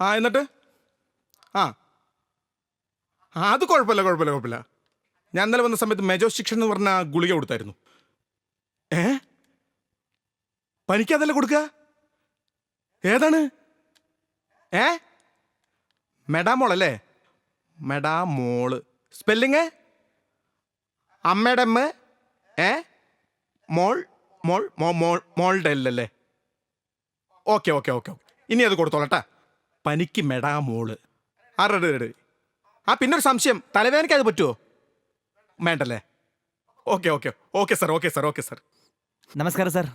ആ എന്നിട്ട്? ആ. ആ, അത് കുഴപ്പമില്ല കുഴപ്പമില്ല കുഴപ്പമില്ല. ഞാൻ ഇന്നലെ വന്ന സമയത്ത് മെജോ മെജോസ്റ്റിക്ഷൻ എന്ന് പറഞ്ഞ ഗുളിക കൊടുത്തായിരുന്നു. ഏ? പനിക്ക് അതല്ല കൊടുക്കുക ഏതാണ്? ഏ? മെഡാമോൾ അല്ലേ? മെഡാമോൾ സ്പെല്ലിങ്? അമ്മയുടെ അമ്മ ഏ? മോൾ മോൾ മോൾ മോൾ മോളുടെ അല്ലല്ലേ ഓക്കെ ഓക്കെ ഓക്കെ ഓക്കെ. ഇനി അത് കൊടുത്തോളട്ടാ പനിക്ക് മെഡാമോൾ ആ റെഡി റെഡി. ആ പിന്നെ ഒരു സംശയം. തലവേദനയ്ക്ക് അത് പറ്റുമോ വേണ്ടല്ലേ? Okay okay. Okay sir okay sir okay sir. നമസ്കാരം സാർ.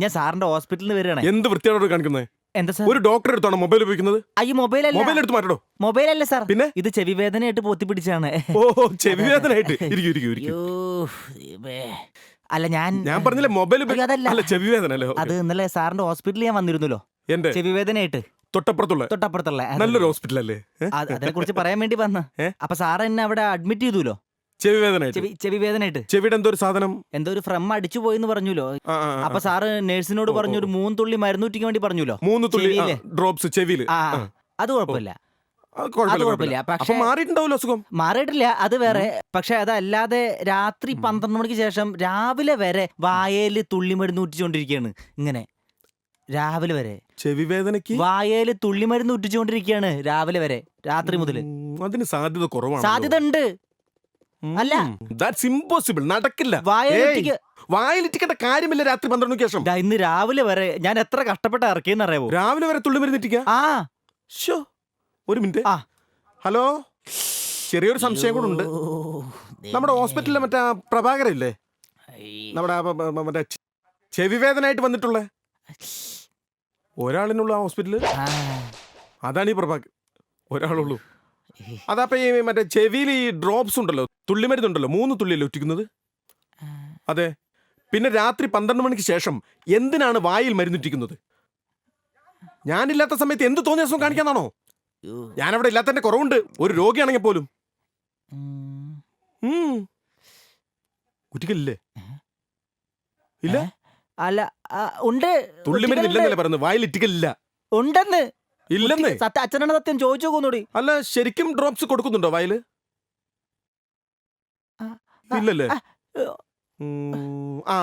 ഞാൻ സാറിന്റെ ഹോസ്പിറ്റലിൽ നിന്ന് വരികയാണ്. എന്ത് വൃത്തിയോട് കാണിക്കുന്നത്? എന്താ സാർ? ഒരു ഡോക്ടറെ എടുത്താണോ മൊബൈൽ ഉപയോഗിക്കുന്നത്? അയ്യോ മൊബൈൽ മൊബൈൽ അല്ല. എടുത്ത് മാറ്റടോ മൊബൈൽ അല്ല സാർ. പിന്നെ? ഇത് ചെവി വേദനയായിട്ട് പൊത്തി പിടിച്ചാണ് ഓ ചെവി വേദനയായിട്ട്. ഇരിക്കും ഇരിക്കും ഇരിക്കും. അല്ല ഞാൻ ഞാൻ പറഞ്ഞില്ലേ മൊബൈൽ അതല്ല. അല്ല ചെവി വേദന അല്ലേ? അത് ഇന്നലെ സാറിന്റെ ഹോസ്പിറ്റലിൽ ഞാൻ വന്നിരുന്നല്ലോ. എന്റെ ചെവി വേദനയായിട്ട്. തൊട്ടപ്പുറത്തുള്ള തൊട്ടപ്പുറത്തുള്ള നല്ലൊരു ഹോസ്പിറ്റൽ അല്ലേ അതിനെ കുറിച്ച് പറയാൻ വേണ്ടി വന്ന? അപ്പൊ സാർ എന്നെ അവിടെ അഡ്മിറ്റ് ചെയ്തല്ലോ? ചെവി വേദന ചെവി വേദനയായിട്ട്. ചെവിയുടെ എന്തോ ഒരു സാധനം? എന്തോ ഒരു ഫ്രം അടിച്ചു പോയിന്ന് പറഞ്ഞല്ലോ. ആ, ആ, ആ, അപ്പൊ സാറ് നേഴ്സിനോട് പറഞ്ഞു ഒരു മൂന്ന് തുള്ളി മരുന്നൂറ്റിക്ക് വേണ്ടി പറഞ്ഞല്ലോ? മൂന്ന് തുള്ളി ഡ്രോപ്സ് ചെവിയിൽ അത് കുഴപ്പമില്ല. മാറിയിട്ടില്ല അത് വേറെ. പക്ഷെ അതല്ലാതെ രാത്രി പന്ത്രണ്ട് മണിക്ക് ശേഷം രാവിലെ വരെ വായേൽ തുള്ളിമരുന്ന് ഊറ്റിച്ചോണ്ടിരിക്കുകയാണ്. ഇങ്ങനെ. രാവിലെ വരെ. ചെവി വേദനയ്ക്ക്? വായേൽ തുള്ളിമരുന്ന് ഉറ്റിച്ചുകൊണ്ടിരിക്കുകയാണ് രാവിലെ വരെ രാത്രി മുതൽ. അതിന് സാധ്യത കുറവാണ് സാധ്യത ഉണ്ട്. അല്ല. ദാറ്റ്സ് ഇമ്പോസിബിൾ നടക്കില്ല. വായിലിറ്റിക്കേണ്ട കാര്യമില്ല രാത്രി പന്ത്രണ്ട് മണിക്ക് ശേഷം. ദാ ഇന്ന് രാവിലെ വരെ ഞാൻ എത്ര കഷ്ടപ്പെട്ട ഇറക്കിയെന്ന് അറിയാവോ? രാവിലെ വരെ തുള്ളി മരുന്നിട്ടിക്ക ആ. ഷോ ഒരു മിനിറ്റ്. ആ. ഹലോ? ചെറിയൊരു സംശയം കൂടെ ഉണ്ട്. നമ്മുടെ. ഹോസ്പിറ്റലിലെ മറ്റേ പ്രഭാകരല്ലേ? നമ്മുടെ മറ്റേ ചെവി വേദനയായിട്ട് വന്നിട്ടുള്ള? ഒരാളിനുള്ള ആ ഹോസ്പിറ്റലിൽ ആ, അതാണ് ഈ പ്രഭാക്. ഒരാളുള്ളൂ. അതാപ്പോ ഈ മറ്റേ ചെവിയിൽ ഈ ഡ്രോപ്സ് ഉണ്ടല്ലോ തുള്ളിമരുന്നുണ്ടല്ലോ മൂന്ന് തുള്ളിയല്ലേ ഒറ്റിക്കുന്നത്? അതെ. പിന്നെ രാത്രി പന്ത്രണ്ട് മണിക്ക് ശേഷം എന്തിനാണ് വായിൽ മരുന്നിട്ടിക്കുന്നത് ഞാനില്ലാത്ത സമയത്ത് എന്ത് തോന്നിയ അസുഖം കാണിക്കാന്നാണോ. ഞാനവിടെ ഇല്ലാത്തതിന്റെ കുറവുണ്ട്. ഒരു രോഗിയാണെങ്കിൽ പോലും. കുറ്റിക്കലില്ലേ ഇല്ല? അല്ല ആ, ഉണ്ട്. തുള്ളിമരുന്നില്ലെന്നല്ലേ പറയുന്നത്? വായിൽ ഇറ്റിക്കലില്ല. ഉണ്ടെന്ന്. ഇല്ലെന്നേ. സത്യ അച്ഛനാണ് സത്യം ചോദിച്ചു അല്ല ശരിക്കും ഡ്രോപ്സ് കൊടുക്കുന്നുണ്ടോ വായിൽ? ആ, ആ, ഇല്ലല്ലേ? ആ, ഏ, ഉം, ആ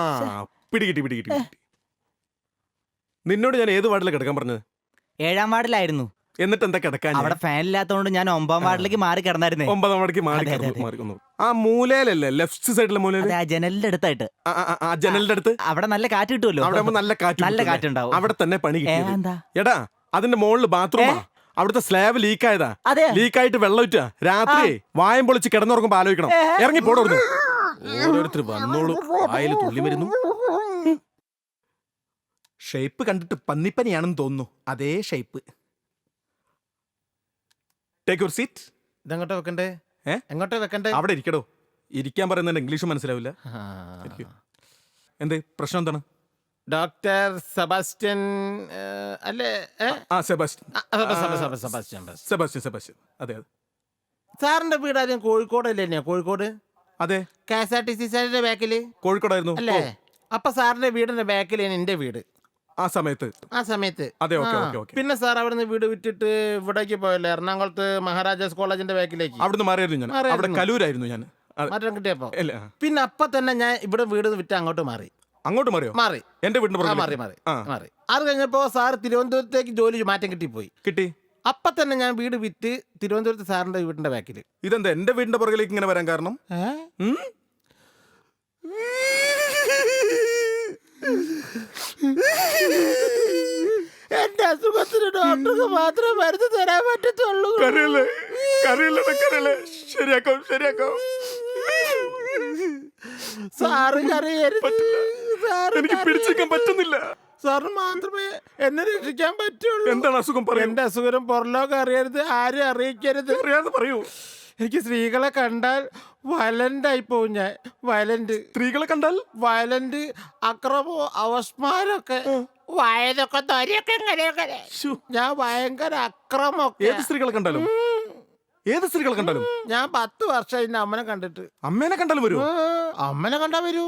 പിടികിട്ടി പിടികിട്ടി പിടികിട്ടി. നിന്നോട് ഞാൻ ഏത് വാർഡിലാണ് കിടക്കാൻ പറഞ്ഞത്? ഏഴാം വാർഡിലായിരുന്നു. എന്നിട്ട് എന്താ കിടക്കാൻ? അവിടെ ഫാൻ ഇല്ലാത്തതുകൊണ്ട് ഞാൻ ഒമ്പതാം വാർഡിലേക്ക് മാറി കിടന്നായിരുന്നു. ഒമ്പതാം വാർഡിക്ക് മാറി അതെ, കിടന്നു, അതെ. മാറി കിടന്നു. ആ മൂലയിലല്ലേ? ലെഫ്റ്റ് സൈഡിലെ മൂലയിൽ? അതെ ആ ജനലിന്റെ അടുത്തായിട്ട്. ആ, ആ, ആ, ആ ജനലിന്റെ അടുത്ത്? അവിടെ നല്ല കാറ്റ് കിട്ടുമല്ലോ. അവിടെ ആവുമ്പോ നല്ല കാറ്റ് നല്ല കാറ്റ് ഉണ്ടാവും. അവിടെ തന്നെ പണി ഏ, കിട്ടിയത്. എന്താ? എടാ അതിന്റെ മുകളിൽ ബാത്റൂമാ. അവിടുത്തെ സ്ലാബ് ലീക്ക് ആയതാ. അതെ. ലീക്കായിട്ട് വെള്ളം ഇറ്റാ രാത്രി വായം പൊളിച്ച് കിടന്നുറങ്ങുമ്പോ ആലോചിക്കണം. ഇറങ്ങി പോടുന്നു ഓരോരുത്തർ വന്നോളൂ. വായിൽ തുള്ളി വരുന്നു. ഷേപ്പ് കണ്ടിട്ട് പന്നിപ്പനിയാണെന്ന് തോന്നുന്നു. അതേ ഷേപ്പ് ടേക്ക് യുവർ സീറ്റ് ഇതെങ്ങോട്ടാ വെക്കണ്ടേ? ഏ? എങ്ങോട്ടാ വെക്കണ്ടേ? അവിടെ ഇരിക്കടോ. ഇരിക്കാൻ പറയുന്നതിന്റെ ഇംഗ്ലീഷ് മനസ്സിലാവില്ല. ആ. ഇരിക്കൂ. എന്ത്? പ്രശ്നം എന്താണ്? ഡോക്ടർ സെബാസ്റ്റ്യൻ ഏ, അല്ലേ? ഏ? ആ സെബാസ്റ്റ്യൻ. ആ, സെബ- സെബ- സെബ- സെബാസ്റ്റ്യൻ ബസ്. സെബാസ്റ്റ്യൻ. സെബാസ്റ്റ്യൻ അതെ അതെ. സാറിന്റെ വീട് ആദ്യം കോഴിക്കോടല്ലേ തന്നെയാ? കോഴിക്കോട്? അതെ. K S R T C സാറിന്റെ ബാക്കിൽ? കോഴിക്കോടായിരുന്നു. അല്ലേ? അപ്പൊ സാറിന്റെ വീടിന്റെ ബാക്കിലാണ് എന്റെ വീട്. ആ സമയത്ത് ആ സമയത്ത്. അതെ ഓക്കെ ആ. Okay okay. പിന്നെ സാർ അവിടുന്ന് വീട് വിറ്റിട്ട് ഇവിടേക്ക് പോയല്ലേ? എറണാകുളത്ത് മഹാരാജാസ് കോളേജിന്റെ ബാക്കിലേക്ക്. അവിടുന്ന് മാറിയായിരുന്നു ഞാൻ. അവിടെ. കലൂരായിരുന്നു ഞാൻ. അതെ. മാറ്റം കിട്ടിയപ്പോ? അല്ല ആ. പിന്നെ അപ്പൊ തന്നെ ഞാൻ ഇവിടെ വീട് വിറ്റ് അങ്ങോട്ട് മാറി. അങ്ങോട്ട് മാറിയോ? മാറി. എന്റെ വീടിന്റെ ആ പുറകിലേക്ക്? മാറി മാറി. ആ. മാറി. അത് കഴിഞ്ഞപ്പോ സാർ തിരുവനന്തപുരത്തേക്ക് ജോലി മാറ്റം കിട്ടിപ്പോയി. കിട്ടി. അപ്പൊ തന്നെ ഞാൻ വീട് വിറ്റ് തിരുവനന്തപുരത്ത് സാറിന്റെ വീടിന്റെ ബാക്കിൽ ഇതെന്താ? എന്റെ വീടിന്റെ പുറകിലേക്ക് ഇങ്ങനെ വരാൻ കാരണം? ഉം? ഡോക്ടർക്ക് മാത്രമേ മരുന്ന് തരാൻ പറ്റത്തുള്ളൂ. കരയല്ലേ? കരയല്ലേ കരയല്ലേ? ശരിയാക്കാം ശരിയാക്കാം? സാറ് കരയരുത്. പറ്റില്ല. എനിക്ക്. പിടിച്ചേക്കാൻ പറ്റുന്നില്ല. സാറിന് മാത്രമേ എന്നെ രക്ഷിക്കാൻ പറ്റുള്ളൂ. എന്താണ് അസുഖം? പറയും. എന്റെ അസുഖം പുറലോകം അറിയരുത് ആരും അറിയിക്കരുത്. അറിയാതെ പറയൂ. എനിക്ക് സ്ത്രീകളെ കണ്ടാൽ വയലന്റ് ആയി പോവും ഞാൻ. വയലന്റ് സ്ത്രീകളെ കണ്ടാൽ? വയലന്റ് അക്രമോ അവസ്മാരൊക്കെ. വയതൊക്കെ തൊരയൊക്കെ ഇങ്ങനെയൊക്കെ ശ്ശോ, ഞാൻ ഭയങ്കര അക്രമൊക്കെ ഏത് സ്ത്രീകളെ കണ്ടാലും? ഏത് സ്ത്രീകളെ കണ്ടാലും? ഞാൻ പത്ത് വർഷം എന്റെ അമ്മനെ കണ്ടിട്ട്. അമ്മേനെ കണ്ടാലും വരൂ? അമ്മനെ കണ്ടാ വരൂ.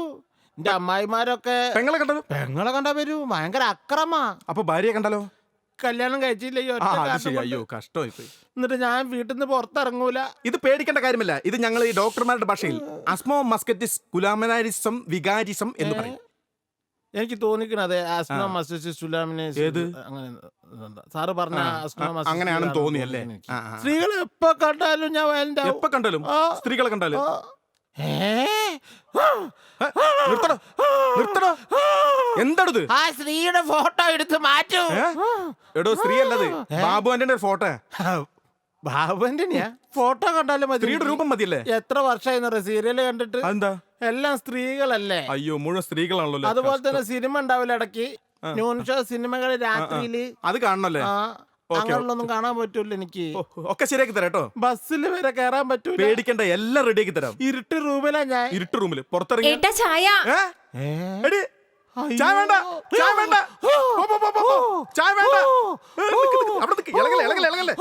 എന്റെ അമ്മായിമാരൊക്കെ പെങ്ങളെ കണ്ടാലും? പെങ്ങളെ കണ്ടാ വരൂ. ഭയങ്കര അക്രമാ. അപ്പൊ ഭാര്യയെ കണ്ടാലോ? കല്യാണം കഴിച്ചില്ല ഈ ആ ഒറ്റ അത് കാരണം ശരി. കൊണ്ട്. അയ്യോ കഷ്ടമായി പോയി എന്നിട്ട് ഞാൻ വീട്ടിൽ നിന്ന് പുറത്തിറങ്ങൂല. ഇത് പേടിക്കേണ്ട കാര്യമില്ല. ഇത് ഞങ്ങൾ ഈ ഡോക്ടർമാരുടെ ഭാഷയിൽ. അസ്മോ മസ്കറ്റിസ് കുലാമനാരിസം വികാരിസം എന്ന് പറയും. എനിക്ക് തോന്നിക്കണത് അതെ മസ്റ്റിസ് സുലാമിനെ ഏത്? അങ്ങനെ. സാറ് പറഞ്ഞ അങ്ങനെയാണെന്ന് സുലാമിനെ തോന്നിയല്ലേ? തോന്നി അല്ലേ? ആ, ആ. സ്ത്രീകൾ എപ്പോ കണ്ടാലും ഞാൻ വയലന്റ് എപ്പോ കണ്ടാലും? ആ. സ്ത്രീകളെ കണ്ടാലും? നിർത്തടോ നിർത്തടോ. എന്താണിത്? ആ സ്ത്രീയുടെ ഫോട്ടോ എടുത്ത് മാറ്റൂ. എടോ സ്ത്രീ അല്ലത് ബാബു ആന്റണിയുടെ ഫോട്ടോ. ബാബുവിന്റെ ഫോട്ടോ കണ്ടാലും മതി. സ്ത്രീയുടെ രൂപം മതിയല്ലേ? എത്ര വർഷമായി സീരിയൽ കണ്ടിട്ട്. എന്താ എല്ലാം സ്ത്രീകളല്ലേ? അയ്യോ മുഴുവൻ സ്ത്രീകളാണല്ലോ അതുപോലെ തന്നെ സിനിമ ഉണ്ടാവില്ല ഇടയ്ക്ക്. ന്യൂൺ ഷോ സിനിമകൾ രാത്രിയിൽ. അത് കാണണല്ലേ? അങ്ങനെയുള്ളൊന്നും കാണാൻ പറ്റൂല എനിക്ക്. ഒക്കെ ശരിയാക്കി തരാം കേട്ടോ. ബസ്സിൽ വരെ കയറാൻ പറ്റൂ പേടിക്കണ്ട എല്ലാം റെഡിയാക്കി തരാം. ഇരുട്ട് റൂമിലാ ഞാൻ. ഇരുട്ട് റൂമിൽ പുറത്തിറങ്ങി ചായ. ചായ വേണ്ട ചായ വേണ്ട. ചായ വേണ്ട. അവിടെ നിക്ക്. ഇളകല്ലേ ഇളകല്ലേ ഇളകല്ലേ.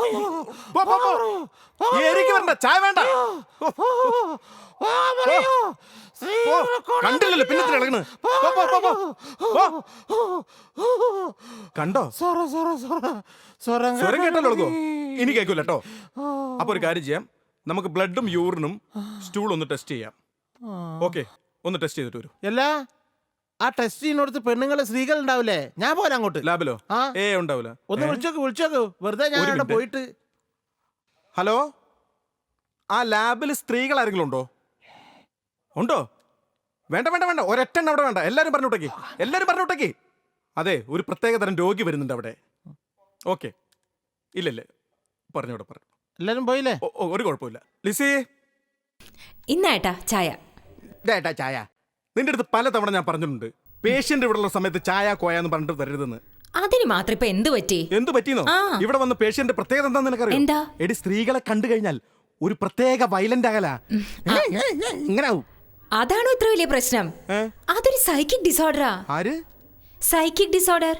പോ, പോ, പോ. ഈ വരണ്ട. ചായ വേണ്ട. കണ്ടില്ലല്ലോ പിന്നെ ഇളകണ്. കണ്ടോ? സ്വരം കേട്ടല്ലോ ഇനി കേൾക്കൂല കേട്ടോ. അപ്പൊ ഒരു കാര്യം ചെയ്യാം. നമുക്ക് ബ്ലഡും യൂറിനും സ്റ്റൂൾ ഒന്ന് ടെസ്റ്റ് ചെയ്യാം. ഓക്കെ. ഒന്ന് ടെസ്റ്റ് ചെയ്തിട്ട് വരും. അല്ല ആ ടെസ്റ്റ് ചെയ്യുന്നിടത്ത് പെണ്ണുങ്ങളെ സ്ത്രീകൾ ഉണ്ടാവില്ലേ? ഞാൻ പോലെ അങ്ങോട്ട്. ലാബിലോ? ആ. ഏ ഉണ്ടാവില്ല. ഒന്ന് വിളിച്ചോക്ക് വിളിച്ചോക്ക്. വെറുതെ ഞാൻ ഒരു അവിടെ. പോയിട്ട്. ഹലോ? ആ ലാബിൽ സ്ത്രീകൾ ആരെങ്കിലും ഉണ്ടോ? ഉണ്ടോ? വേണ്ട വേണ്ട വേണ്ട. ഒരൊറ്റെണ്ണം അവിടെ വേണ്ട. എല്ലാവരും പറഞ്ഞു വിട്ടേക്ക്. എല്ലാരും പറഞ്ഞു വിട്ടേക്ക്. അതെ ഒരു പ്രത്യേക തരം രോഗി വരുന്നുണ്ട് അവിടെ. ഓക്കെ. ഇല്ലല്ലേ പറഞ്ഞു വിടാം പറഞ്ഞു. എല്ലാരും പോയില്ലേ? ഓ, ഓ, ഒരു കുഴപ്പമില്ല. ലിസി? ഇന്നേട്ടാ ചായ. ഇതേട്ടാ ചായ. നിന്റെ അടുത്ത് പലതവണ ഞാൻ പറഞ്ഞിട്ടുണ്ട് പേഷ്യന്റ് ഇവിടെ ഉള്ള സമയത്ത് ചായ കോയ എന്ന് പറഞ്ഞിട്ട് തരരുതെന്ന് അതിന് മാത്രം ഇപ്പൊ എന്ത് പറ്റി? എന്ത് പറ്റിയെന്നോ? ആ. ഇവിടെ വന്ന പേഷ്യന്റ് പ്രത്യേകത എന്താന്ന് നിനക്കറിയോ? എന്താ? എടി സ്ത്രീകളെ കണ്ടു കഴിഞ്ഞാൽ ഒരു പ്രത്യേക വയലന്റ് അകല. ഇങ്ങനെ ആവും അതാണോ ഇത്ര വലിയ പ്രശ്നം? ഏ? അതൊരു സൈക്കിക് ഡിസോർഡറാ ആര്? സൈക്കിക് ഡിസോർഡർ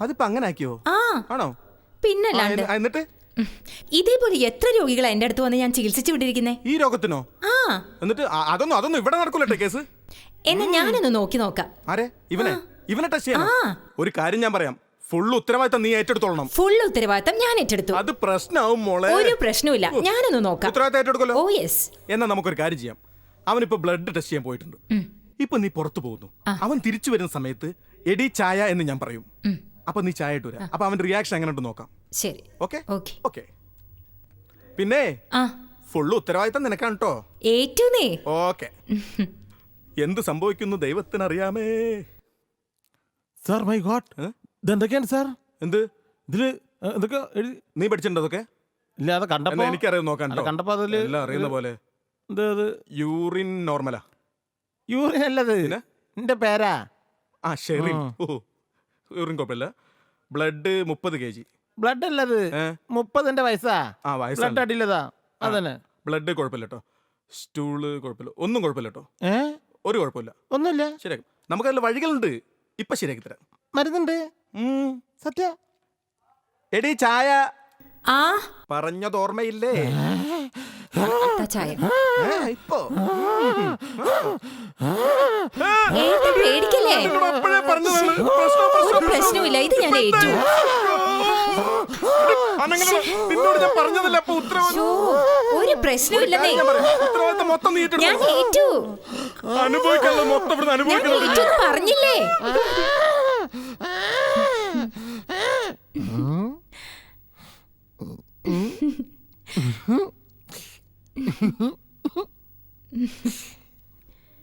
അതിപ്പോ അങ്ങനെ ആക്കിയോ ആ. ആണോ? ആ, പിന്നല്ലാണ്ട് എന്നി- എന്നിട്ട്? ഉം. ഇതേപോലെ എത്ര രോഗികളാ എന്റെ അടുത്ത് വന്ന് ഞാൻ ചികിത്സിച്ചു വിട്ടിരിക്കുന്നേ? ഈ രോഗത്തിനോ? ആ. എന്നിട്ട് അതൊന്നും അതൊന്നും ഇവിടെ നടക്കൂലട്ടെ കേസ്. എന്നാ ഞാനൊന്ന് നോക്കി നോക്കാം. ആരെ? ഇവനെ? ഇവനെ ടച്ച് ചെയ്യണം ഒരു കാര്യം ഞാൻ പറയാം. ഫുൾ ഉത്തരവാദിത്തം നീ ഏറ്റെടുത്തോളണം. ഫുൾ ഉത്തരവാദിത്തം ഞാൻ ഏറ്റെടുത്തു. അത് പ്രശ്നമാവും മോളെ. ഒരു പ്രശ്നവുമില്ല. ഞാനൊന്ന് നോക്കാം. ഉത്തരവാദിത്തം ഏറ്റെടുക്കല്ലോ ഓ യെസ് എന്നാ നമുക്കൊരു കാര്യം ചെയ്യാം. അവൻ അവനിപ്പോ ബ്ലഡ് ടെസ്റ്റ് ചെയ്യാൻ പോയിട്ടുണ്ട്. ഇപ്പൊ നീ പുറത്തു പോകുന്നു. അവൻ തിരിച്ചു വരുന്ന സമയത്ത് എടി ചായ എന്ന് ഞാൻ പറയും. അപ്പൊ നീ ചായ ഇട്ടു വരാം. അപ്പൊ അവന്റെ റിയാക്ഷൻ എങ്ങനെ ഉണ്ട് നോക്കാം. ശരി. ഓക്കെ ഓക്കെ പിന്നെ ഫുള്ള് ഉത്തരവാദിത്തം നിനക്കാണ് കേട്ടോ ഏറ്റവും ഓക്കെ എന്ത് സംഭവിക്കുന്നു ദൈവത്തിനറിയാമേ. സാർ മൈ ഗോഡ് എന്തൊക്കെയാണ് ഇതെന്തൊക്കെയാണ് സാർ എന്ത്? ഇതിൽ എന്തൊക്കെ എഴുതി നീ പഠിച്ചിട്ടുണ്ടോ അതൊക്കെ? ഇല്ല അത് കണ്ടപ്പോ എനിക്കറിയാം നോക്കാൻ കണ്ടപ്പോ അതിൽ എല്ലാം അറിയുന്ന പോലെ. യൂറിൻ നോർമലാ. യൂറിൻ അല്ലത്? എന്റെ പേരാ. ആ ഷെറിൻ. ഓ യൂറിൻ കുഴപ്പമില്ല. ബ്ലഡ് മുപ്പത് കെ ജി. ബ്ലഡ് അല്ലത്? മുപ്പതിന്റെ വയസ്സാ. ആ ബ്ലഡ് വയസ്സാണ് അടിയിലതാ അതന്നെ. ബ്ലഡ് കുഴപ്പമില്ല കേട്ടോ. സ്റ്റൂൾ കുഴപ്പമില്ല. ഒന്നും കുഴപ്പമില്ല കേട്ടോ. ഏ? ഒരു കുഴപ്പമില്ല. ഒന്നുമില്ല. ശരിയാക്കും. നമുക്കതിൽ വഴികളുണ്ട്. ഇപ്പൊ ശരിയാക്കി തരാം. മരുന്നുണ്ട്. സത്യ. എടി ചായ. ആ. പറഞ്ഞത് ഓർമ്മയില്ലേ? ചായ. ഏ, ഇപ്പൊ. ഏട്ടാ പേടിക്കല്ലേ? അപ്പോഴേ പറഞ്ഞതാണ്. പ്രശ്നം, ഒരു പ്രശ്നം, പ്രശ്നവുമില്ല. ഇത് ഞാൻ ഏറ്റു. അനങ്ങനെ നിന്നോട് ഞാൻ പറഞ്ഞതല്ല അപ്പൊ ഉത്തരവാദിത്തം ഒരു പ്രശ്നവുമില്ലെന്നേ ഞാൻ പറയാം. ഉത്തരവാദിത്തം മൊത്തം നീ ഞാൻ ഏറ്റെടുക്കണം ഏറ്റു. അനുഭവിക്കാനുള്ള മൊത്തം ഇവിടുന്ന് ഞാൻ അനുഭവിക്കണം ഏറ്റു എന്ന് പറഞ്ഞില്ലേ?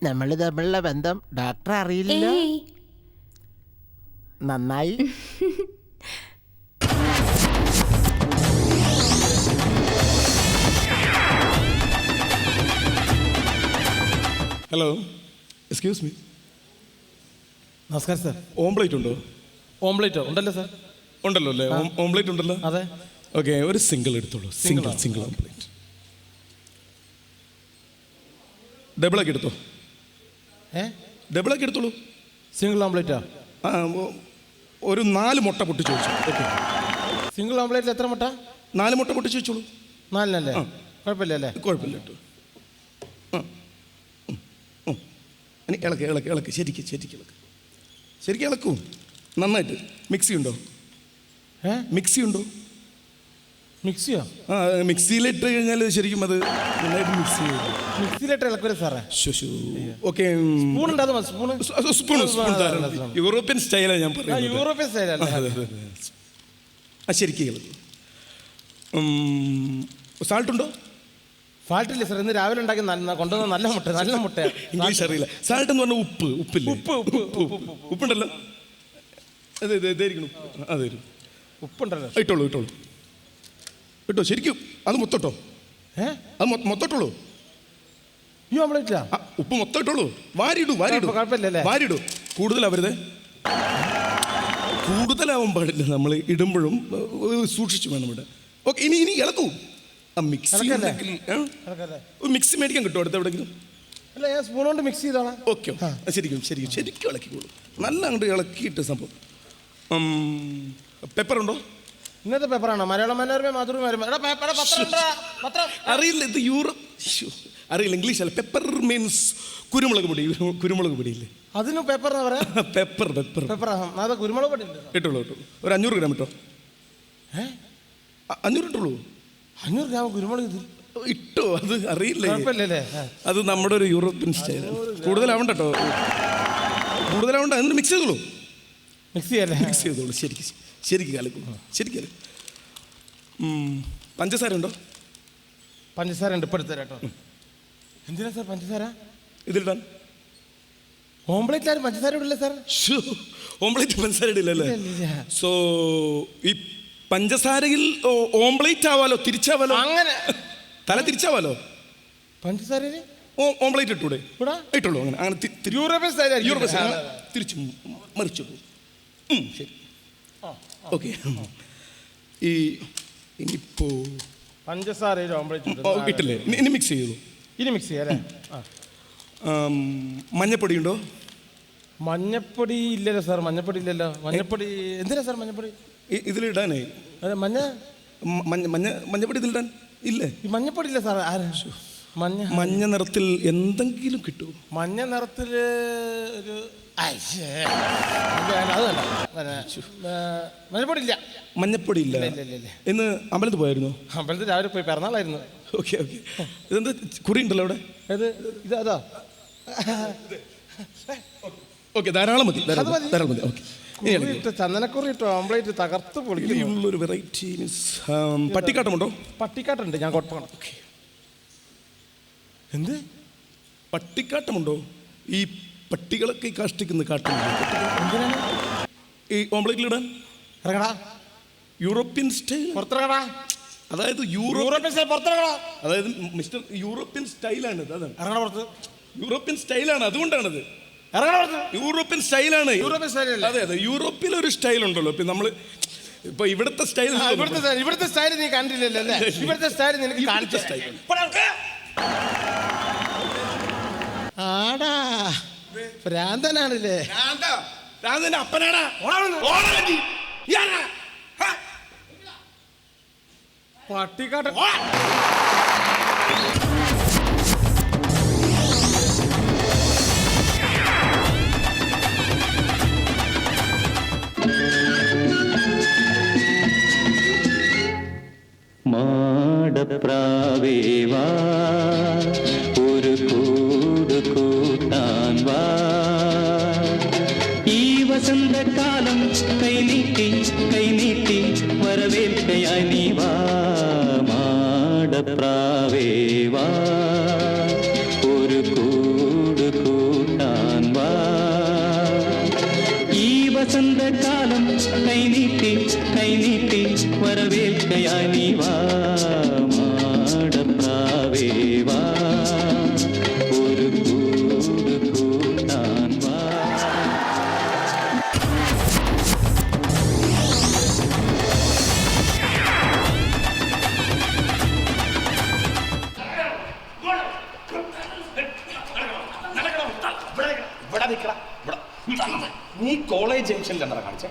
നമ്മൾ തമ്മിലുള്ള ബന്ധം ഡോക്ടർ അറിയില്ല. ഏയ്. നന്നായി. ഹലോ എക്സ്ക്യൂസ് മീ നമസ്കാരം സാർ ഓംപ്ലേറ്റ് ഉണ്ടോ? ഓംപ്ലേറ്റോ ഉണ്ടല്ലോ സാർ ഉണ്ടല്ലോ അല്ലേ? ഓംപ്ലേറ്റ് ഉണ്ടല്ലോ? അതെ. ഓക്കെ ഒരു സിംഗിൾ എടുത്തോളൂ. സിംഗിൾ സിംഗിൾ ഓംപ്ലേറ്റ് ഡബിൾ ആക്കി എടുത്തോ? ഏ? ഡബിൾ ആക്കി എടുത്തോളൂ. സിംഗിൾ ഓംപ്ലേറ്റാ ആ? ഒരു നാല് മുട്ട പൊട്ടി ചോദിച്ചു. ഓക്കെ സിംഗിൾ ഓംപ്ലേറ്റിൽ എത്ര മുട്ട? നാല് മുട്ട പൊട്ടി ചോദിച്ചോളൂ. നാലിനല്ലേ? കുഴപ്പമില്ല അല്ലേ കുഴപ്പമില്ല കേട്ടോ. ആ. ഇനി ഇളക്ക് ഇളക്ക് ഇളക്ക്. ശരിക്ക് ശരിക്ക് ഇളക്ക്. ശരിക്കും ഇളക്കൂ. നന്നായിട്ട്. മിക്സി ഉണ്ടോ? ഏ? മിക്സി ഉണ്ടോ? മിക്സിയോ? ആ മിക്സിയിലിട്ട് കഴിഞ്ഞാൽ ശരിക്കും അത് നന്നായിട്ട് മിക്സ് ചെയ്യും. മിക്സിയിലിട്ട് ഇളക്കൂല സാറേ. ഓക്കെ സ്പൂൺ ഉണ്ടാകും സ്പൂൺ സ്പൂൺ സ്പൂൺ തരാം യൂറോപ്യൻ സ്റ്റൈലാണ് ഞാൻ ആ പറയുന്നത് യൂറോപ്യൻ സ്റ്റൈലല്ലേ ആ ശരിക്കും സാൾട്ടുണ്ടോ സാൾട്ട് ഉണ്ടോ? ഫാൾട്ടില്ല സാർ ഇന്ന് രാവിലെ ഉണ്ടാക്കി നല്ല കൊണ്ടുവന്ന നല്ല മുട്ട നല്ല മുട്ട ഇംഗ്ലീഷ് അറിയില്ല. സാൾട്ട് എന്ന് പറഞ്ഞാൽ ഉപ്പ് ഉപ്പില്ല? ഉപ്പ് ഉപ്പ് ഉപ്പ് ഉപ്പ് ഉപ്പുണ്ടല്ലോ. അതെ അതെ ഇതായിരിക്കണം ഉപ്പ്. അതെ ഉപ്പുണ്ടല്ലോ ഇട്ടോളൂ ഇട്ടോളൂ. ഇട്ടോ ശരിക്കും. അത് മൊത്തട്ടോ. ഏ? അത് മൊത്തട്ടോളൂ. അയ്യോ അവിടെ ഇല്ല ഉപ്പ് മൊത്തം ഇട്ടോളൂ. വാരിയിടൂ വാരിയിടൂ. കുഴപ്പം- കുഴപ്പമില്ലല്ലേ? വാരിയിടൂ. കൂടുതലാവരുത്? കൂടുതലാവാൻ പാടില്ല. നമ്മൾ ഇടുമ്പോഴും സൂക്ഷിച്ചു വേണം ഇവിടെ. ഓക്കെ ഇനി ഇനി ഇളക്കൂ. മിക്സി? മിക്സി മേടിക്കാൻ കിട്ടും അടുത്ത് എവിടെയെങ്കിലും? അല്ല ഞാൻ സ്പൂൺ കൊണ്ട് മിക്സ് ചെയ്തോളാം. ഓക്കെ ശരിക്കും ശരിക്കും ശരിക്കും ഇളക്കിക്കോളൂ. നല്ല അങ്ങോട്ട് ഇളക്കിയിട്ട് സംഭവം. പെപ്പർ ഉണ്ടോ? ഇന്നത്തെ പേപ്പറാണോ മലയാള മനോരമ മാതൃഭൂമി അറിയില്ല ഇത് യൂറോപ്പ് അറിയില്ല ഇംഗ്ലീഷ് അല്ല. പെപ്പർ മീൻസ് കുരുമുളക് പൊടി കുരുമുളക് പൊടിയില്ലേ? അതിന് പേപ്പർ എന്നാ പറയാ? പെപ്പർ പെപ്പർ പെപ്പർ കുരുമുളക് പൊടി ഇട്ടുള്ളൂ ഇട്ടോളൂ ഇട്ടോളൂ ഒരു അഞ്ഞൂറ് ഗ്രാം ഇട്ടോ? ഏ? അഞ്ഞൂറ് ഇട്ടോളൂ അഞ്ഞൂറ് ഗ്രാം കുരുമുളക് ഇട്ടോ? അത് അറിയില്ല? അത് നമ്മുടെ ഒരു യൂറോപ്യൻ സ്റ്റൈൽ. കൂടുതലാവണ്ട കേട്ടോ കൂടുതലാവണ്ട എന്നിട്ട് മിക്സ് ചെയ്തോളൂ. മിക്സ് ചെയ്യാല്ലേ? മിക്സ് ചെയ്തോളൂ. ശരിക്ക് ശരിക്കും കലക്കും? ശരിക്കും കലക്കും? പഞ്ചസാര ഉണ്ടോ? പഞ്ചസാര ഉണ്ട്. ഇപ്പോൾ എടുത്തരാം കേട്ടോ എന്തിനാ സാർ പഞ്ചസാര? ഇതിലിടാൻ ഓംപ്ലേറ്റ് ആരും പഞ്ചസാര ഇടില്ല സാർ. ഓംപ്ലേറ്റ് പഞ്ചസാര ഇടില്ലല്ലേ. സോ ഈ പഞ്ചസാരയിൽ ഓംപ്ലേറ്റ് ആവാലോ തിരിച്ചാവാലോ? അങ്ങനെ. തല തിരിച്ചാവാലോ? പഞ്ചസാരയിൽ? ഓംപ്ലേറ്റ് ഇട്ടൂടെ? ഇട്ടുള്ളൂ അങ്ങനെ. അങ്ങനെ തി- തിരി- യൂറോപ്യൻ സ്റ്റൈൽ യൂറോപ്യൻ സ്റ്റൈൽ. തിരിച്ചു മറിച്ചു ശരി. ഓക്കെ. ഈ ഇനിയിപ്പോ പഞ്ചസാരയിൽ ഓംപ്ലേറ്റ് ഇട്ടില്ലേ? ഇനി- മിക്സ് ചെയ്തു ഇനി മിക്സ് ചെയ്യാം അല്ലേ. മഞ്ഞപ്പൊടി ഉണ്ടോ മഞ്ഞപ്പൊടി ഇല്ലല്ലോ സാർ. മഞ്ഞപ്പൊടി ഇല്ലല്ലോ. മഞ്ഞപ്പൊടി എന്തിനാ സാർ മഞ്ഞപ്പൊടി? ഇതിലിടാനേ? അതെ മഞ്ഞ? മഞ്ഞ മഞ്ഞ മഞ്ഞപ്പൊടി ഇതിലിടാൻ? ഇല്ലേ? ഈ മഞ്ഞപ്പൊടി ഇല്ല സാർ ആരാ മഞ്ഞ. മഞ്ഞ നിറത്തിൽ എന്തെങ്കിലും കിട്ടുമോ മഞ്ഞ നിറത്തിൽ ഒരു അയ്യേ. അത് വേണ്ട, അത് വേണ്ട. പിന്നെ, ഏ, മഞ്ഞപ്പൊടി ഇല്ല മഞ്ഞപ്പൊടി ഇല്ല ഇല്ല, ഇല്ല, ഇല്ല. ഇന്ന് അമ്പലത്തിൽ പോയായിരുന്നു? അമ്പലത്തിൽ രാവിലെ പോയി പിറന്നാളായിരുന്നു. Okay okay. ഇതെന്താ കുറി ഉണ്ടല്ലോ അവിടെ? ഏത്? ഇത് അതോ? ഓക്കെ ധാരാളം മതി ധാരാളം അത് മതി മതി. ധാരാളം മതി. ഓക്കെ. ചന്ദനക്കുറി ഇട്ടോ ഓംപ്ലേറ്റ് തകർത്ത് പൊളിക്കുന്നു. ഇനിയുള്ളൊരു വെറൈറ്റി മീൻസ് പട്ടിക്കാട്ടമുണ്ടോ? പട്ടിക്കാട്ടുണ്ട് ഞാൻ കുഴപ്പമാണ് എന്ത്? പട്ടിക്കാട്ടമുണ്ടോ? ഈ പട്ടികളൊക്കെ കാഷ്ടിക്കുന്ന കാട്ടം ഈ ഓംപ്ലേറ്റിലിടാൻ ഇറങ്ങടാ. യൂറോപ്യൻ സ്റ്റൈൽ പുറത്തിറങ്ങടാ. അതായത് യൂറോപ്യൻ സ്റ്റൈൽ പുറത്തിറങ്ങടാ. അതായത് മിസ്റ്റർ യൂറോപ്യൻ സ്റ്റൈലാണ് അതാണ്. ഇറങ്ങണ പുറത്ത്. യൂറോപ്യൻ സ്റ്റൈലാണ് അതുകൊണ്ടാണത്. യൂറോപ്യൻ സ്റ്റൈലാണ് യൂറോപ്യൻ സ്റ്റൈൽ അതെ അതെ. യൂറോപ്പിൽ ഒരു സ്റ്റൈൽ ഉണ്ടല്ലോ. ഇപ്പൊ നമ്മൾ ഇപ്പൊ ഇവിടുത്തെ സ്റ്റൈൽ ഇവിടുത്തെ ഇവിടുത്തെ സ്റ്റൈൽ നീ കണ്ടില്ലല്ലോ അല്ലേ? ഇവിടുത്തെ സ്റ്റൈൽ നിനക്ക് കാണിച്ച സ്റ്റൈൽ ആടാ ഭ്രാന്തനാണല്ലേ? അപ്പനാടാ. പട്ടിക്കാട്ട. മാടപ്രാവേവാ ഒരു കൂട് കൂട്ടാൻ വാ ഈ വസന്തകാലം കൈനീട്ടി കൈനീട്ടി വരവേൽക്കയായി നീ വാ മാടപ്രാവേവാ ഒരു കൂട് കൂട്ടാൻ വാ ഈ വസന്തകാലം കൈനീട്ടി കൈനീട്ടി വരവേൽക്കയായി നീ വാ മാടപ്രാവേ വാ. ഒരു കൂട് കൂട്ടാൻ വാ. ഇവിടെ നിൽക്കട നീ കോളേജ് ജംഗ്ഷനിൽ എന്താ കാണിച്ചേ?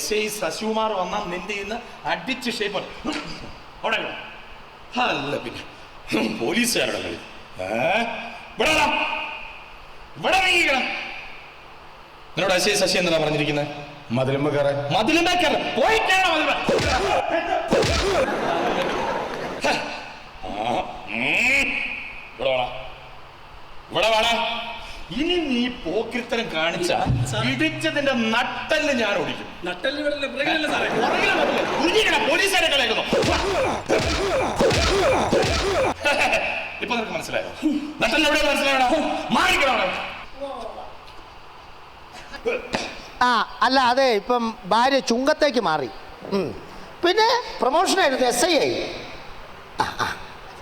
എസ് ഐ ശശികുമാർ വന്നാൽ നിന്റെ ഇന്ന് അടിച്ച് ഷേപ്പ് അവിടെ. അല്ല പിന്നെ. പോലീസുകാരുടെ കളി. ഇവിടെ നിന്നോട് എസ് ഐ ശശി എന്താ പറഞ്ഞിരിക്കുന്നത് മതിലുമ്പ കയറാൻ മതിലുമ്പ കയറാൻ പോയിട്ടാണ് മതിലുമ്പ ഇവിടെ വേണ ഇവിടെ വേണം ഇനി നീ പോക്കിരിത്തരം കാണിച്ച ഇടിച്ചതിന്റെ നട്ടൽ ഞാൻ ഓടിക്കും പോലീസുകാരെ ഇപ്പൊ നിനക്ക് മനസ്സിലായോ? നട്ടൽ എവിടെ മനസ്സിലായോ മാറിക്കണോ. ആ അല്ല അതെ ഇപ്പം ഭാര്യ ചുങ്കത്തേക്ക് മാറി. പിന്നെ പ്രൊമോഷൻ ആയിരുന്നു എസ് ഐ ആയി ആ ആ.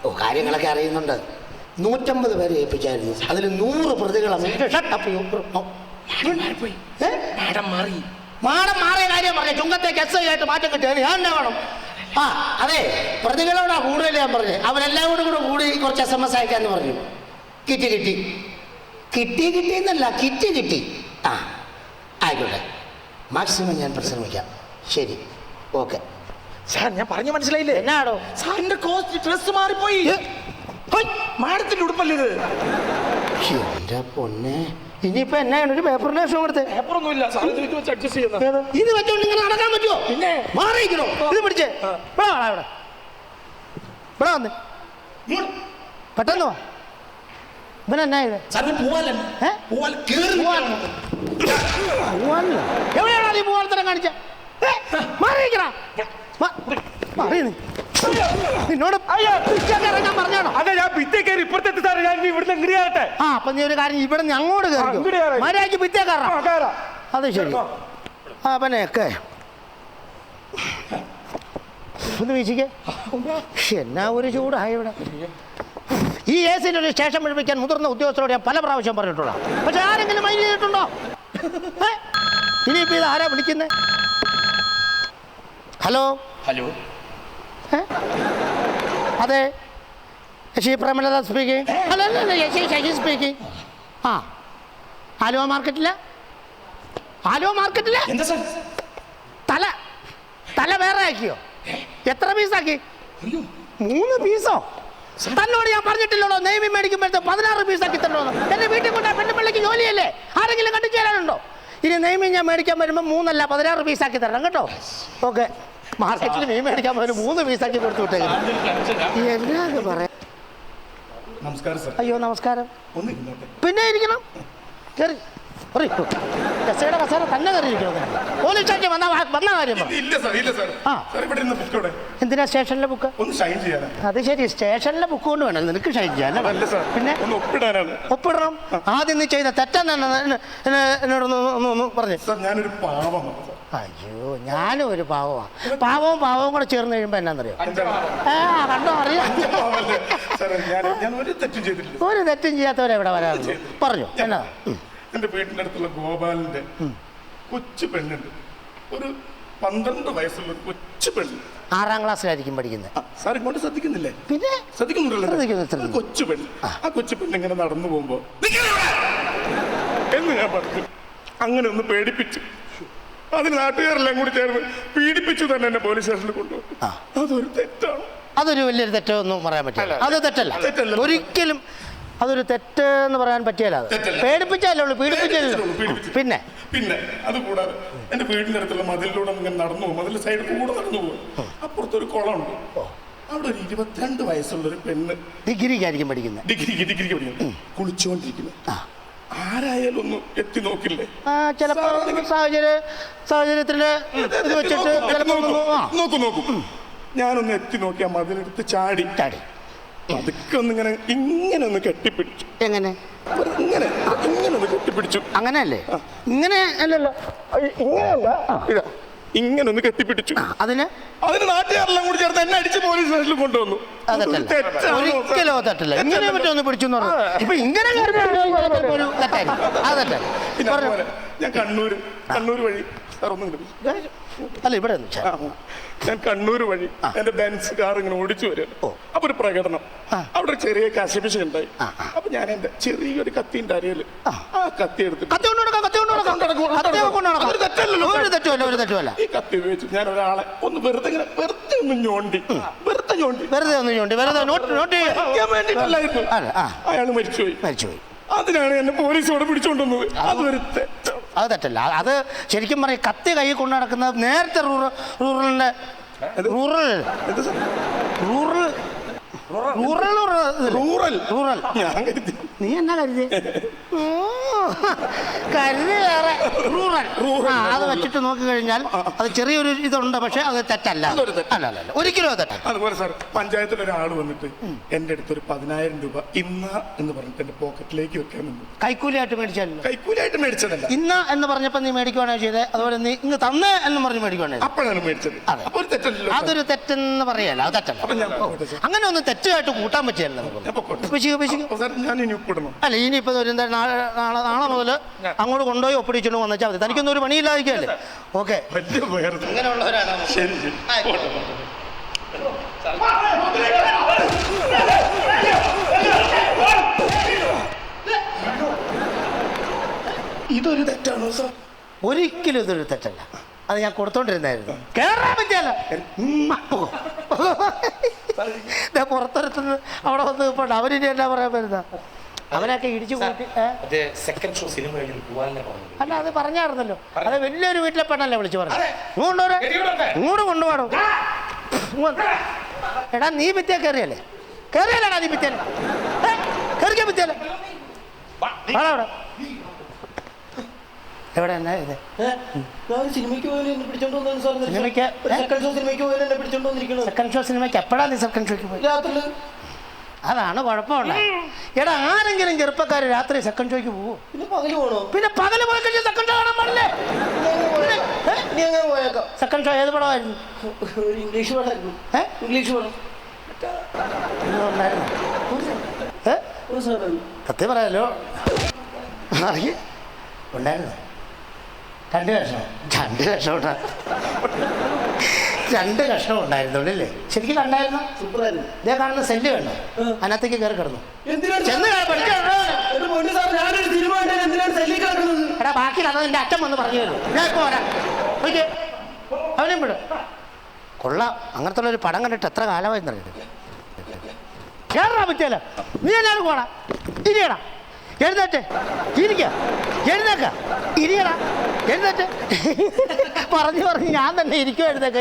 ഓ കാര്യങ്ങളൊക്കെ അറിയുന്നുണ്ട്. നൂറ്റമ്പത് പേരെ ഏൽപ്പിച്ചായിരുന്നു അതിൽ നൂറ് പ്രതികളാണ്. ഏ? മാഡം മാറിയ കാര്യം പറഞ്ഞു ചുങ്കത്തേക്ക് എസ് ഐ ആയിട്ട് മാറ്റം കിട്ടിയത് ഞാൻ എന്നാ വേണം. ആ അതെ പ്രതികളോടാ കൂടുതൽ ഞാൻ പറഞ്ഞു. അവരെല്ലാം കൂടെ കൂടെ കൂടി കുറച്ച് എസ് എം എസ് അയക്കാന്ന് പറഞ്ഞു. കിട്ടി കിട്ടി. കിട്ടി കിട്ടി എന്നല്ല കിറ്റ് കിട്ടി. ആ ആയിക്കോട്ടെ. മാക്സിമം ഞാൻ പരിശ്രമിക്കാം. ശരി. ഓക്കെ സാർ ഞാൻ പറഞ്ഞു മനസ്സിലായില്ലേ? എന്നാടോ? സാറിന്റെ കോസ്റ്റ് ഡ്രസ് മാറിപ്പോയി. മാഡത്തിന്റെ ഉടുപ്പല്ലേ ഇത്? എന്റെ പൊന്നെ. ഇനിയിപ്പോ എന്നാണ് ഒരു പേപ്പറിന്റെ ആവശ്യം കൊടുത്തേ പേപ്പറൊന്നുമില്ല ഇത് വെച്ചോണ്ട് ഇങ്ങനെ നടക്കാൻ പറ്റുമോ പിന്നെ? മാറിയിരിക്കണോ? ഇത് പിടിച്ചേ. ഇവിടെ വാടാ ഇവിടെ. ഇവിടെ വന്ന്. പെട്ടെന്ന് വാ. ഇവൻ എന്നാ ഇത്. എവിടെയാണോ നീ പൂവാലത്തരം കാണിച്ച? മാറിയിരിക്കണ? മാറി. നിന്നോട് ഞാൻ പറഞ്ഞാണോ? അതെ ഞാൻ പിറ്റേ കയറി ഇപ്പുറത്തെ സാറേ. ഞാൻ ഇവിടുന്ന് ആ അപ്പൊ നീ ഒരു കാര്യം ഇവിടെ നിന്ന് അങ്ങോട്ട് അങ്ങോട്ട് കയറാം. കയറി മര്യാദയ്ക്ക് പിറ്റേ കയറാം. അത് ശരി. ആ ഒന്ന് വീശിക്കേ. എന്നാ ഒരു ചൂടായി ഇവിടെ. ഈ എ സിന്റെ ഒരു സ്റ്റേഷൻ മുതിർന്ന ഉദ്യോഗസ്ഥരോട് ഞാൻ പല പ്രാവശ്യം പറഞ്ഞിട്ടുള്ള പക്ഷെ ആരെങ്കിലും മൈൻഡ് ചെയ്തിട്ടുണ്ടോ? ഏ? ഇനിയിപ്പോ ഇത് ആരാ വിളിക്കുന്നത് ഹലോ? ഹലോ? അതെ. ശശി പ്രേമലത സ്പീക്കിംഗ് അല്ല അല്ല അല്ല ശശി ശശി സ്പീക്കിംഗ് ആ. ആലുവ മാർക്കറ്റില്ല ആലുവ മാർക്കറ്റില്ല സാർ? തല. തല വേറെ ആക്കിയോ? എത്ര പീസാക്കി മൂന്ന് പീസോ തന്നോട് ഞാൻ പറഞ്ഞിട്ടില്ലല്ലോ. നെയ്മി മേടിക്കുമ്പോഴത്തെ പതിനാറ് പീസാക്കി തരണോന്ന് എന്നെ. വീട്ടിൽ കൊണ്ടാ പെണ്ണുപിള്ളിക്ക് ജോലിയല്ലേ? ആരെങ്കിലും കണ്ടു ചേരാനുണ്ടോ? ഇനി നെയ്മി ഞാൻ മേടിക്കാൻ വരുമ്പോൾ മൂന്നല്ല പതിനാറ് പീസാക്കി തരണം കേട്ടോ. ഓക്കെ മാർക്കറ്റിൽ മീൻ മേടിക്കാൻ പോലും മൂന്ന് പീസാക്കി കൊടുത്തു എന്നാ ഇത് നമസ്കാരം സർ. അയ്യോ നമസ്കാരം. ഒന്ന് പിന്നെ ഇരിക്കണം. കയറി കസേര തന്നെ വന്ന വന്ന കാര്യം ആ. എന്തിനാ സ്റ്റേഷനിലെ ബുക്ക് അത് ശരി സ്റ്റേഷനിലെ ബുക്ക് കൊണ്ട് വേണം. നിനക്ക് ഷൈൻ ചെയ്യാൻ പിന്നെ? ഒപ്പിടണം. ആദ്യം നീ ചെയ്ത എന്നോടൊന്ന് ഒന്ന് പറഞ്ഞു. ഞാനൊരു പാവമാണ് അയ്യോ ഞാനും ഒരു പാവമാണ് പാവവും പാവവും കൂടെ ചേർന്ന് കഴിയുമ്പോൾ എന്നാന്നറിയോ? ആ കണ്ടോ അറിയാം. ഒരു തെറ്റും ചെയ്തിട്ടില്ല. ഒരു തെറ്റും ചെയ്യാത്തവരെ ഇവിടെ വരാറുണ്ട് പറഞ്ഞു എന്നാ? ഉം. എന്റെ വീട്ടിന്റെ അടുത്തുള്ള ഗോപാലിന്റെ കൊച്ചു പെണ്ണുണ്ട്. ഒരു പന്ത്രണ്ട് വയസ്സുള്ള ഒരു കൊച്ചു പെണ്ണ്. ആറാം ക്ലാസ്സിലായിരിക്കും പഠിക്കുന്നത്. ആ, സാർ ഇങ്ങോട്ട് ശ്രദ്ധിക്കുന്നില്ലേ? പിന്നെ? ശ്രദ്ധിക്കുന്നുണ്ടല്ലോ ശ്രദ്ധിക്കുന്നു, ഒരു കൊച്ചു പെണ്ണ്. ആ. കൊച്ചു പെണ്ണ് ഇങ്ങനെ നടന്നു പോകുമ്പോ! എന്ന് ഞാൻ പറഞ്ഞു. അങ്ങനെ ഒന്ന് പേടിപ്പിച്ചു. അതിന് നാട്ടുകാരെല്ലാം കൂടി ചേർന്ന് പീഡിപ്പിച്ചു തന്നെ എന്നെ പോലീസ് സ്റ്റേഷനിൽ കൊണ്ടുപോകും ആ. അതൊരു തെറ്റാണ്. അതൊരു വലിയൊരു തെറ്റൊന്നും പറയാൻ പറ്റില്ല. അത് തെറ്റല്ല. ഒരിക്കലും അതൊരു തെറ്റ് എന്ന് പറയാൻ പറ്റിയല്ല അത്. പേടിപ്പിച്ചല്ലേ ഉള്ളൂ പീഡിപ്പിച്ചല്ലേ ഉള്ളൂ, പീഡിപ്പിച്ചു. പിന്നെ? പിന്നെ അത് കൂടാതെ എന്റെ വീടിന്റെ അടുത്തുള്ള മതിലിലൂടെ ഇങ്ങനെ നടന്നു പോകും. മതിലിന്റെ സൈഡിൽ കൂടെ നടന്നു പോകും. അപ്പുറത്തൊരു കുളമുണ്ട്. അവിടെ ഒരു ഇരുപത്തിരണ്ട് വയസ്സുള്ള ഒരു പെണ്ണ്. ഡിഗ്രിക്കായിരിക്കും പഠിക്കുന്നത്. ഡിഗ്രിക്ക് ഡിഗ്രിക്ക് പഠിക്കുന്നത് കുളിച്ചുകൊണ്ടിരിക്കുന്നു ആരായാലും ഒന്ന് എത്തി നോക്കില്ലേ? ചിലപ്പോ സാഹചര്യ സാഹചര്യത്തിൽ ഇത് വെച്ചിട്ട് ആ. നോക്കൂ നോക്കൂ. ഞാനൊന്ന് എത്തി നോക്കി ആ മതിലെടുത്ത് ചാടി. ചാടി. അതൊക്കെ ഒന്ന് ഇങ്ങനെ ഒന്ന് കെട്ടിപ്പിടിച്ചു. എങ്ങനെ? ഇങ്ങനെ ഇങ്ങനെ ഒന്ന് കെട്ടിപ്പിടിച്ചു. അങ്ങനെയല്ലേ? ഇങ്ങനെ അല്ലല്ലോ. ഇങ്ങനെയല്ല. ഇതാ. ഇങ്ങനെ ഒന്ന് കെട്ടിപ്പിടിച്ചു അതിന്? അതിന് നാട്ടുകാരെല്ലാം കൂടി ചേർത്ത് എന്നെ അടിച്ച് പോലീസ് സ്റ്റേഷനിൽ കൊണ്ടുവന്നു. ഒരിക്കലോ തട്ടില്ല ഇങ്ങനെ തെറ്റല്ല. പറ്റി ഒന്ന് പിടിച്ചു ഇപ്പൊ ഇങ്ങനെ. ഞാൻ കണ്ണൂര് കണ്ണൂർ വഴി. സാർ ഒന്നും കിട്ടും അല്ല ഇവിടെ ഞാൻ കണ്ണൂർ വഴി എന്റെ ബെൻസ് കാർ ഇങ്ങനെ ഓടിച്ചു വരും. അപ്പൊ ഒരു പ്രകടനം. അവിടെ ഒരു ചെറിയ കശപിശ ഉണ്ടായി. അപ്പൊ ഞാൻ എന്റെ ചെറിയൊരു കത്തിന്റെ അരയിൽ ആ. കത്തി എടുത്തിട്ട് ഈ കത്തി ഉപയോഗിച്ച് ഞാൻ ഒരാളെ ഒന്ന് വെറുതെ ഇങ്ങനെ വെറുതെ ഒന്ന് ഞോണ്ടി. വെറുതെ ഞോണ്ടി. വെറുതെ ഒന്ന് ഞോണ്ടി വെറുതെ ആ. അയാൾ മരിച്ചുപോയി. മരിച്ചുപോയി. അതിനാണ് എന്നെ പോലീസോട് ഇവിടെ അത് വെറുതെ അത് തെറ്റല്ല. അത് ശരിക്കും പറയും കത്തി കൈ കൊണ്ട് നടക്കുന്നത് നേരത്തെ rural. റൂറലിന്റെ rural. Rural. Rural rural. Rural. നീ എന്നാ കരുതി ഓ, കരുതി വേറെ. റൂറൽ. ആ അത് വെച്ചിട്ട് നോക്കി കഴിഞ്ഞാൽ അത് ചെറിയൊരു ഇതുണ്ട് പക്ഷെ അത് തെറ്റല്ല. അതൊരു തെറ്റ്. അല്ല അല്ല അല്ല. ഒരിക്കലും അത് തെറ്റല്ല. അതുപോലെ സാർ പഞ്ചായത്തിൽ ഒരാൾ വന്നിട്ട് എന്റെ അടുത്ത് ഒരു പതിനായിരം രൂപ ഇന്ന എന്ന് പറഞ്ഞിട്ട് എന്റെ പോക്കറ്റിലേക്ക് വെക്കാൻ നിന്നു കൈക്കൂലിയായിട്ട് മേടിച്ചല്ലോ കൈക്കൂലായിട്ട് മേടിച്ചതല്ല. ഇന്ന എന്ന് പറഞ്ഞപ്പോൾ നീ മേടിക്കുവാണോ ചെയ്തത് അതുപോലെ നീ ഇങ്ങ് തന്ന് എന്ന് പറഞ്ഞ് മേടിക്കുവാണോ ചെയ്തത്? അപ്പോഴാണ് മേടിച്ചത്. അതെ. അപ്പൊ ഒരു തെറ്റല്ലോ. അതൊരു തെറ്റെന്ന് പറയല്ല. അത് തെറ്റല്ല. അപ്പൊ ഞാൻ പോകട്ടെ സാർ. അങ്ങനെ ഒന്നും തെറ്റായിട്ട് കൂട്ടാൻ പറ്റിയല്ല ഞാൻ നമുക്ക് പിശുക്ക് പിശുക്ക് സാർ ഞാൻ ഇനി ഉപ്പിടണം അല്ല ഇനിയിപ്പോ ഒരു എന്താ നാളെ നാളെ നാളെ മുതൽ അങ്ങോട്ട് കൊണ്ടുപോയി ഒപ്പിടിച്ചുകൊണ്ട് വന്നാൽ മതി. തനിക്കൊന്നും ഒരു പണിയില്ലായിരിക്കല്ലേ ഓക്കെ. വലിയ. അങ്ങനെയുള്ളവരാണ്. ശരി ശരി. ഇതൊരു തെറ്റാണോ സാർ? ഒരിക്കലും ഇതൊരു തെറ്റല്ല. അത് ഞാൻ കൊടുത്തോണ്ടിരുന്നായിരുന്നു. കേറാൻ പറ്റിയല്ല. പുറത്തെടുത്തത് അവിടെ വന്ന് ഇപ്പോൾ അവരിനി എന്നാ പറയാൻ വരുന്ന? അവനൊക്കെ ഇടിച്ചു കൂട്ടി? സെക്കൻഡ് ഷോ സിനിമ അല്ല അത് പറഞ്ഞായിരുന്നല്ലോ. അത് വലിയൊരു വീട്ടിലെ പെണ്ണല്ലേ വിളിച്ചു പറഞ്ഞു ഇങ്ങോട്ട് ഇങ്ങോട്ട് കൊണ്ടുപോകണോ എടാ നീ ഭിത്തിയ കയറിയല്ലേ കയറിയല്ലേടാ നീ ഭിത്തിയല്ലേ കയറിക്കാൻ ഭിത്തിയല്ലേ അവിടെ. എവിടെ എന്നാ ഇത്? സിനിമയ്ക്ക് സെക്കൻഡ് ഷോ സിനിമയ്ക്ക് പോയാലും എന്നെ പിടിച്ചോണ്ട് സെക്കൻഡ് ഷോ സിനിമയ്ക്ക് എപ്പോഴാ നീ സെക്കൻഡ് ഷോയ്ക്ക് പോയി? രാത്രി അതാണ് കുഴപ്പമുള്ളത്. എടാ ആരെങ്കിലും ചെറുപ്പക്കാർ രാത്രി സെക്കൻഡ് ഷോയ്ക്ക് പോവോ? പിന്നെ പകൽ പോണോ? പിന്നെ പകൽ പോയി കഴിഞ്ഞാൽ സെക്കൻഡ് ഷോ കാണാൻ പാടില്ലേ? നീ അങ്ങനെ പോയേക്കാം. സെക്കൻഡ് ഷോ ഏത് പടമായിരുന്നു? ഒരു ഇംഗ്ലീഷ് പടമായിരുന്നു ഏ? ഇംഗ്ലീഷ് പടം. ഉണ്ടായിരുന്നു. സത്യം പറയാലോ. അറിയ ഉണ്ടായിരുന്നു. രണ്ട് ലക്ഷം രണ്ട് ലക്ഷം ഉണ്ടാ രണ്ട് കഷ്ണം ഉണ്ടായിരുന്നുള്ളൂ അല്ലേ? ശരിക്കും കണ്ടായിരുന്നു? സൂപ്പറായിരുന്നു. ഇതേ കാണുന്ന സെല്ല് വേണം അതിനകത്തേക്ക് കയറി കിടന്നു. ചെന്ന് എന്റെ എടാ ബാക്കി അത് നിന്റെ അച്ഛൻ വന്ന് പറഞ്ഞു തരും. ഞാൻ ഇപ്പൊ വരാം. ഓക്കെ അവനെയും വിടും. കൊള്ളാം. അങ്ങനത്തെ ഒരു പടം കണ്ടിട്ട് എത്ര കാലമായി അറിയത് കേറാ പറ്റിയല്ലോ. നീ എല്ലാവരും പോടാ. ഇരിയടാ. എഴുന്നേറ്റ്. ഇരിക്ക. എഴുന്നേക്ക. ഇരിയടാ. എഴുന്നേറ്റ്. പറഞ്ഞു പറഞ്ഞു ഞാൻ തന്നെ ഇരിക്കും എഴുന്നേക്ക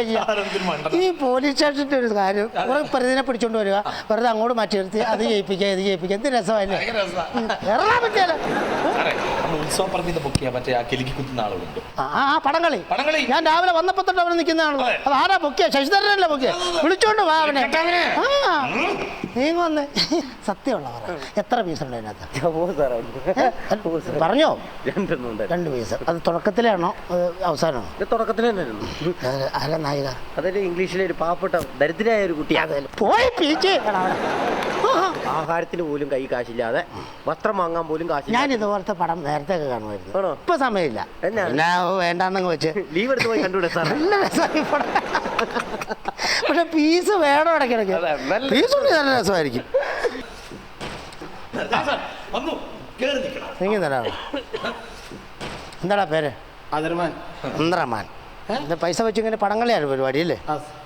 ഈ പോലീസ് സ്റ്റേഷന്റെ ഒരു കാര്യം കുറെ പ്രതിനെ പിടിച്ചോണ്ട് വരിക. വെറുതെ അങ്ങോട്ട് മാറ്റി നിർത്തി. അത് ജയിപ്പിക്കുക ഇത് ജയിപ്പിക്കുക എന്ത് രസമല്ലേ എറണാ പറ്റിയാലോ? സാറേ നമ്മൾ ഉത്സവം പറഞ്ഞത് ബുക്ക് ചെയ്യാൻ മറ്റേ ആ പടങ്ങളി കുത്തുന്ന ആ പടംകളി പടംകളി. ഞാൻ രാവിലെ വന്നപ്പോ തൊട്ട് അവിടെ നിൽക്കുന്നതാണല്ലോ അതെ. ആരാ പൊക്കിയ ശശിധരനല്ലേ പൊക്കിയ വിളിച്ചോണ്ട് വാ അവനെ. ആ. നീ വന്ന് സത്യമുള്ള പറ. എത്ര പീസ് ഉണ്ട് അതിനകത്ത്? പറഞ്ഞോ? രണ്ട് പീസ്. അത് തുടക്കത്തിലാണോ അവസാനമാണോ? തുടക്കത്തിലെ അത് നായിക? അതൊരു ഇംഗ്ലീഷിലെ ഒരു പാവപ്പെട്ട ദരിദ്രയായ ഒരു കുട്ടി പോയി പീച്ച്. ആഹാരത്തിന് പോലും കൈ കാശില്ലാതെ വസ്ത്രം വാങ്ങാൻ പോലും കാശില്ല ഞാൻ ഇതുപോലത്തെ പടം നേരത്തെ ഒക്കെ കാണുമായിരുന്നു. ഇപ്പൊ സമയമില്ല. എന്നാ? വേണ്ടാന്നങ്ങ് വെച്ച്. ലീവ് എടുത്ത് പോയി കണ്ടുവിടെ സാർ നല്ല രസമായി പടം. പക്ഷെ പീസ് വേണം ഇടയ്ക്കിടയ്ക്ക്. അതെ, പീസ് നല്ല രസമായിരിക്കും. നീങ്ങി തരാമോ എന്താടാ പേര്? അന്തരമാൻ പൈസ വെച്ച് ഇങ്ങനെ പടങ്ങളിയാണ് പരിപാടി അല്ലേ?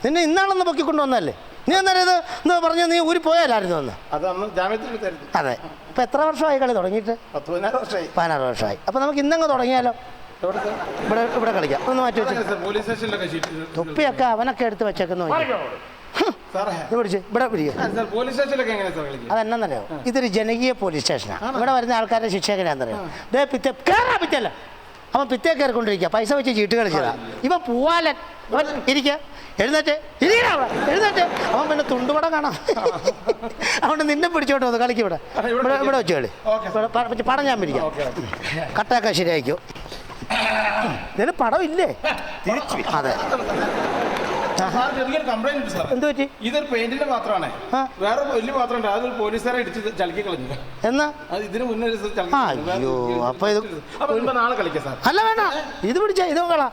നിന്നെ ഇന്നാണെന്ന് പൊക്കിക്കൊണ്ടുവന്നല്ലേ നീ അന്നേരം ഇത് എന്ന് പറഞ്ഞു നീ ഊരി പോയാലായിരുന്നു അന്ന്? അത് ജാമ്യത്തിൽ എടുത്തായിരുന്നു അതെ. ഇപ്പൊ എത്ര വർഷമായി കളി തുടങ്ങിയിട്ട്? പതിനാറ് വർഷമായി. പതിനാറ് വർഷമായി. അപ്പൊ നമുക്ക് ഇന്നങ്ങ് തുടങ്ങിയാലോ? ഇവിടെ ഇവിടെ കളിക്കാം. ഒന്ന് മാറ്റി വെച്ചു തൊപ്പിയൊക്കെ അവനൊക്കെ എടുത്ത് വെച്ചേക്കുന്നു അതെന്നറിയോ? ഇതൊരു ജനകീയ പോലീസ് സ്റ്റേഷനാണ് ഇവിടെ വരുന്ന ആൾക്കാരുടെ ശിക്ഷ എങ്ങനെയാണെന്നറിയോ? ദേ പിറ്റേ കയറാ പിറ്റല്ല അവൻ പിത്തേ കയറിക്കൊണ്ടിരിക്കുക പൈസ വെച്ച് ചീട്ട് കളിച്ചതാ. ഇവൻ പൂവാലൻ. അവൻ ഇരിക്കുക എഴുന്നേറ്റ്. ഇരിക്കടാ എഴുന്നേറ്റ്. അവൻ പിന്നെ തുണ്ടുപടം കാണാം അതുകൊണ്ട് നിന്നെ പിടിച്ചോട്ട് വന്നു കളിക്ക് ഇവിടെ. ഇവിടെ ഇവിടെ വെച്ച് കളി. പടം ഞാൻ പിടിക്കാം. കട്ടൊക്കെ ശരിയായിക്കോ? ഇതിന് പടം. ഇല്ലേ അതെ എന്ത് പറ്റി? ഇതൊരു പെയിന്റിന്റെ പാത്രമാണ് വേറെ വലിയ പാത്രം ഉണ്ട് അതൊരു പോലീസുകാരെ ഇടിച്ച് ചലക്കി കളഞ്ഞു. എന്നാ? അത് ഇതിന് മുന്നേ അയ്യോ, അപ്പൊ ഇത് അപ്പൊ ഇപ്പൊ നാളെ കളിക്കാം സാർ. അല്ല വേണ്ട. ഇത് പിടിച്ച ഇത് കളാ.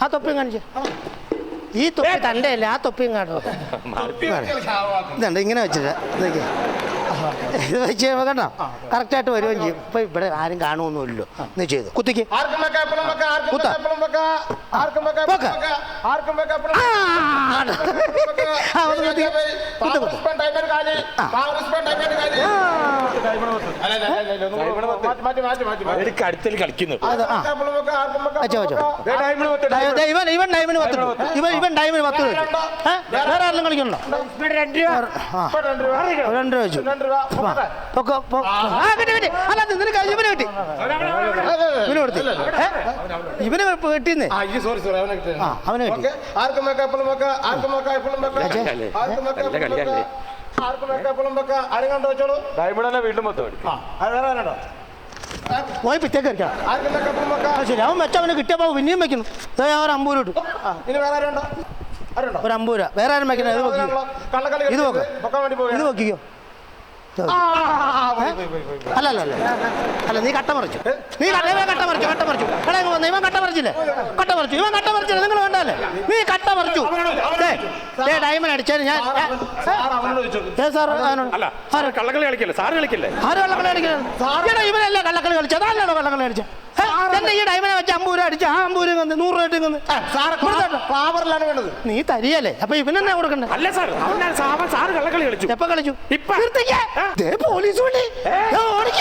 ആ. തൊപ്പിയും കാണിച്ച. ഈ തൊപ്പി തന്റെ അല്ലേ? ആ തൊപ്പിയും കാണും ഇതുണ്ട് ഇങ്ങനെ വെച്ചിട്ട്. ഇതൊക്കെ. ഇത് വെച്ച് കഴിയുമ്പോൾ കണ്ടോ? കറക്റ്റായിട്ട് വരുകയും ചെയ്യും. ഇപ്പൊ ഇവിടെ ആരും കാണുമൊന്നുമില്ലല്ലോ നീ ചെയ്തു. കുത്തിക്ക്. കുത്താ. കുത്ത്. അടുത്തിൽ കളിക്കുന്നു ഇവൻ ഇവൻ ഡയമണ്ട് പത്ത് രൂപ. ഇവൻ ഇവൻ ഡയമണ്ട് പത്ത്. വേറെ ആരെങ്കിലും കളിക്കണോ രണ്ട് രൂപ. വെച്ചു. അല്ല നിനക്ക് ഇവന് കിട്ടി. ഇവന് കൊടുത്തി? ഇവന് സോറി അവനെ കിട്ടി. ആർക്കും ആർക്കും. ആർക്കും ആർക്കും വെക്കാം എപ്പോഴും വെക്കാം ആരും കണ്ടു വെച്ചോളൂ ആ അത് വേറെ ആരുണ്ടോ പോയി പിറ്റേക്ക് ശരി അവൻ വെച്ച അവന് കിട്ടിയപ്പോ പിന്നെയും വെക്കുന്നു. ഒരു അമ്പൂര് ഇട്ടു. ഒരു അമ്പൂര. വേറെ ആരും വെക്കണേ ഇത് കള്ളക്കളി ഇത് നോക്ക്. അല്ല അല്ല അല്ല അല്ല. നീ കട്ട മറിച്ചു. നീ ഇവൻ കട്ട മറിച്ചു കട്ട മറിച്ചു. എടാ ഇങ്ങ് വന്ന് ഇവൻ കട്ട മറിച്ചില്ലേ? കട്ട മറിച്ചു ഇവൻ കട്ട മറിച്ചില്ല? നിങ്ങൾ വേണ്ടല്ലേ നീ കട്ട മറിച്ചു. ദേ ഡയമണ്ട് അടിച്ചാൽ ഞാൻ ഏ സാർ കള്ളക്കളി കളിക്കല്ലേ? സാറ് കളിക്കല്ലേ? ആര് കള്ളക്കളി എടാ ഇവനല്ലേ കള്ളക്കളി കളിച്ചത്. അതല്ലാണോ കള്ളക്കളി കളിച്ചത്. ഏ, എന്റെ ഈ ഡയമണ്ട് വെച്ച് അമ്പൂര അടിച്ച് ആ അമ്പൂര് വന്ന് നൂറ് രൂപ ഇട്ട് ഫ്ലവറിലാണ് വേണ്ടത് നീ തരിയല്ലേ? അപ്പൊ ഇവനെന്നാ കൊടുക്കണ്ടേ? അല്ല സാർ അവൻ സാറ് കള്ളക്കളി കളിച്ചു. എപ്പോ കളിച്ചു? ഇപ്പൊ. പോലീസ് വിളി. ദേ ഓടി